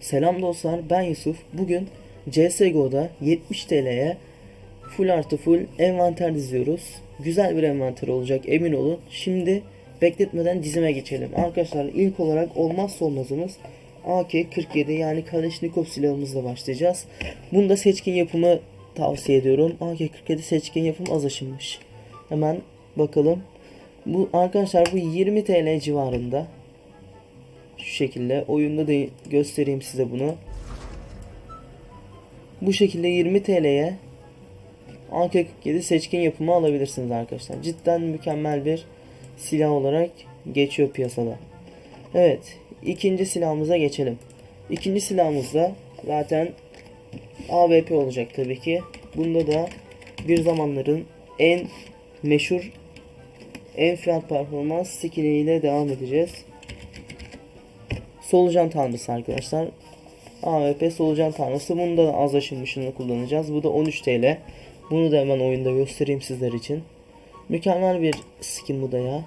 Selam dostlar ben Yusuf. Bugün CSGO'da 70 TL'ye full artı full envanter diziyoruz. Güzel bir envanter olacak emin olun. Şimdi bekletmeden dizime geçelim. Arkadaşlar ilk olarak olmazsa olmazımız AK-47 yani Kalashnikov silahımızla başlayacağız. Bunda seçkin yapımı tavsiye ediyorum. AK-47 seçkin yapım az aşınmış. Hemen bakalım. Bu arkadaşlar bu 20 TL civarında. Şu şekilde oyunda da göstereyim size bunu. Bu şekilde 20 TL'ye AK-47 seçkin yapımı alabilirsiniz arkadaşlar. Cidden mükemmel bir silah olarak geçiyor piyasada. Evet, ikinci silahımıza geçelim. İkinci silahımız da zaten AWP olacak tabii ki. Bunda da bir zamanların en meşhur en fiyat performans skill'iyle devam edeceğiz. Solucan tanrısı arkadaşlar. AWP solucan tanrısı. Bunu da az aşınmışını kullanacağız. Bu da 13 TL. Bunu da hemen oyunda göstereyim sizler için. Mükemmel bir skin bu da ya.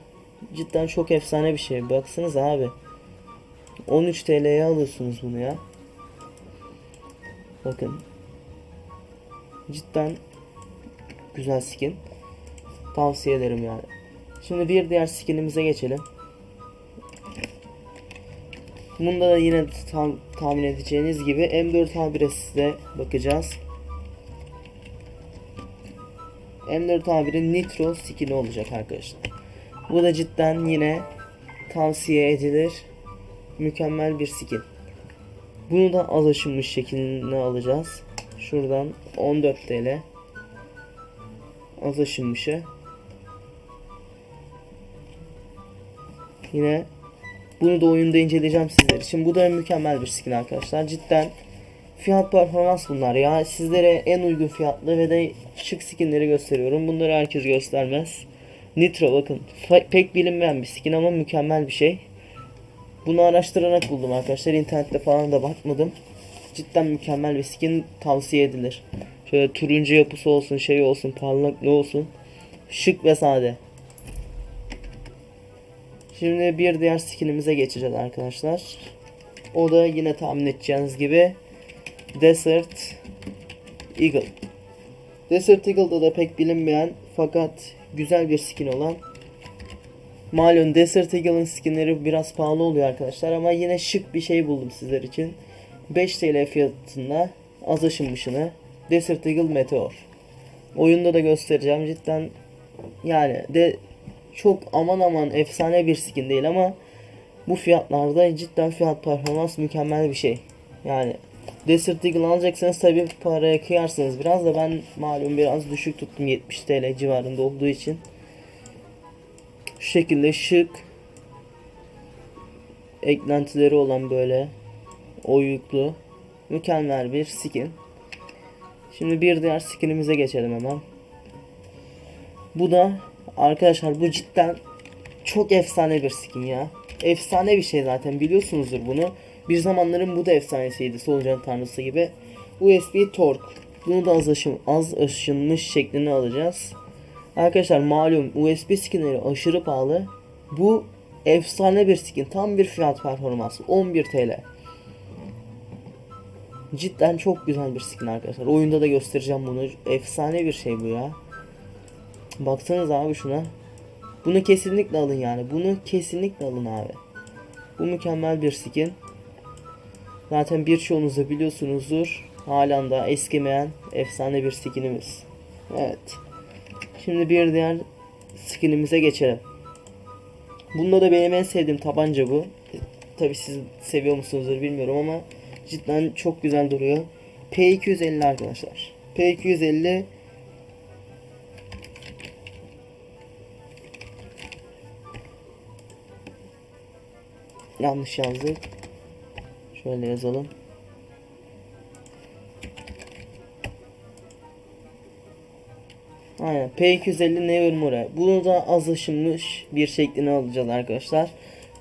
Cidden çok efsane bir şey. Baksanız abi. 13 TL'ye alıyorsunuz bunu ya. Bakın. Cidden güzel skin. Tavsiye ederim yani. Şimdi bir diğer skinimize geçelim. Bunda da yine tam tahmin edeceğiniz gibi M4A1'e bakacağız. M4A1'in Nitro skin'i olacak arkadaşlar. Bu da cidden yine tavsiye edilir. Mükemmel bir skin. Bunu da az aşınmış şeklinde alacağız. Şuradan 14 TL. Az aşınmışı. Yine bunu da oyunda inceleyeceğim sizler için. Bu da mükemmel bir skin arkadaşlar. Cidden fiyat performans bunlar ya. Sizlere en uygun fiyatlı ve de şık skinleri gösteriyorum. Bunları herkes göstermez. Nitro bakın. Pek bilinmeyen bir skin ama mükemmel bir şey. Bunu araştırarak buldum arkadaşlar. İnternette falan da bakmadım. Cidden mükemmel bir skin tavsiye edilir. Şöyle turuncu yapısı olsun, şey olsun, parlak ne olsun. Şık ve sade. Şimdi bir diğer skinimize geçeceğiz arkadaşlar. O da yine tahmin edeceğiniz gibi Desert Eagle. Desert Eagle'da da pek bilinmeyen fakat güzel bir skin olan Malum Desert Eagle'ın skinleri biraz pahalı oluyor arkadaşlar ama yine şık bir şey buldum sizler için. 5 TL fiyatında az aşınmışını Desert Eagle Meteor. Oyunda da göstereceğim cidden yani de çok aman aman efsane bir skin değil ama bu fiyatlarda cidden fiyat performans mükemmel bir şey. Yani Desert Eagle alacaksanız tabi paraya kıyarsınız biraz da ben malum biraz düşük tuttum 70 TL civarında olduğu için. Şu şekilde şık eklentileri olan böyle oyuklu mükemmel bir skin. Şimdi bir diğer skinimize geçelim hemen. Bu da arkadaşlar bu cidden çok efsane bir skin ya. Efsane bir şey zaten biliyorsunuzdur bunu. Bir zamanların bu da efsanesiydi solucan tanrısı gibi. USB Torque. Bunu da az, aşın, az aşınmış şeklini alacağız. Arkadaşlar malum USB skinleri aşırı pahalı. Bu efsane bir skin. Tam bir fiyat performansı. 11 TL. Cidden çok güzel bir skin arkadaşlar. Oyunda da göstereceğim bunu. Efsane bir şey bu ya. Baksanız abi şuna. Bunu kesinlikle alın yani. Bunu kesinlikle alın abi. Bu mükemmel bir skin. Zaten birçoğunuz da biliyorsunuzdur. Halen daha eskimeyen efsane bir skinimiz. Evet. Şimdi bir diğer skinimize geçelim. Bunda da benim en sevdiğim tabanca bu. Tabi siz seviyor musunuzdur bilmiyorum ama cidden çok güzel duruyor. P250 arkadaşlar. P250 Yanlış yazdık. Şöyle yazalım. Aynen. P250 Nevermore. Bunu da az aşınmış bir şeklini alacağız arkadaşlar.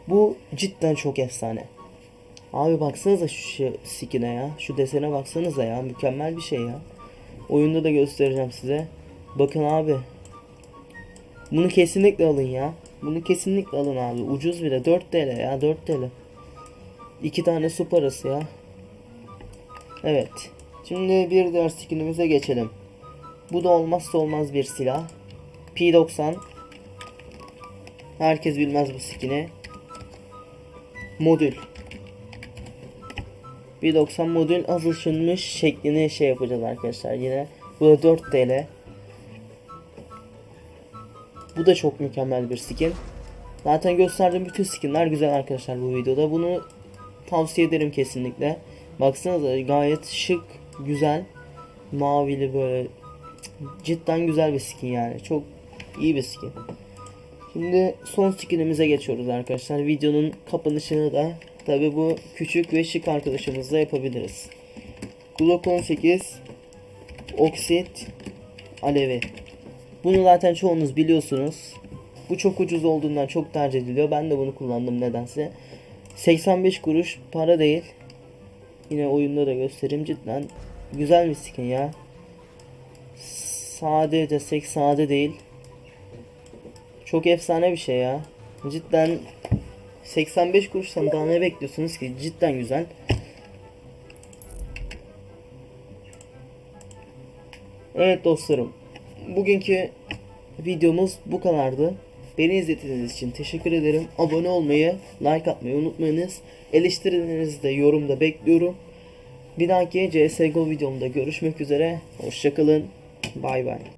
Bu cidden çok efsane. Abi baksanıza şu şey, skin'e ya. Şu desene baksanıza ya. Mükemmel bir şey ya. Oyunda da göstereceğim size. Bakın abi. Bunu kesinlikle alın ya. Bunu kesinlikle alın abi. Ucuz bile. 4 TL ya. 4 TL. İki tane su parası ya. Evet. Şimdi bir diğer skinimize geçelim. Bu da olmazsa olmaz bir silah. P90. Herkes bilmez bu skini. Modül. P90 modül az ışınmış şeklini şey yapacağız arkadaşlar yine. Bu da 4 TL. Bu da çok mükemmel bir skin. Zaten gösterdiğim bütün skinler güzel arkadaşlar bu videoda. Bunu tavsiye ederim kesinlikle. Baksanıza gayet şık, güzel, mavili böyle cidden güzel bir skin yani. Çok iyi bir skin. Şimdi son skinimize geçiyoruz arkadaşlar. Videonun kapanışını da tabi bu küçük ve şık arkadaşımızla yapabiliriz. Glock 18 Oksit Alevi. Bunu zaten çoğunuz biliyorsunuz. Bu çok ucuz olduğundan çok tercih ediliyor. Ben de bunu kullandım nedense. 85 kuruş para değil. Yine oyunda da göstereyim cidden güzel bir skin ya. Sade desek sade değil. Çok efsane bir şey ya. Cidden 85 kuruştan daha ne bekliyorsunuz ki? Cidden güzel. Evet dostlarım. Bugünkü videomuz bu kadardı. Beni izlediğiniz için teşekkür ederim. Abone olmayı, like atmayı unutmayınız. Eleştirilerinizi de yorumda bekliyorum. Bir dahaki CSGO videomda görüşmek üzere. Hoşçakalın. Bay bay.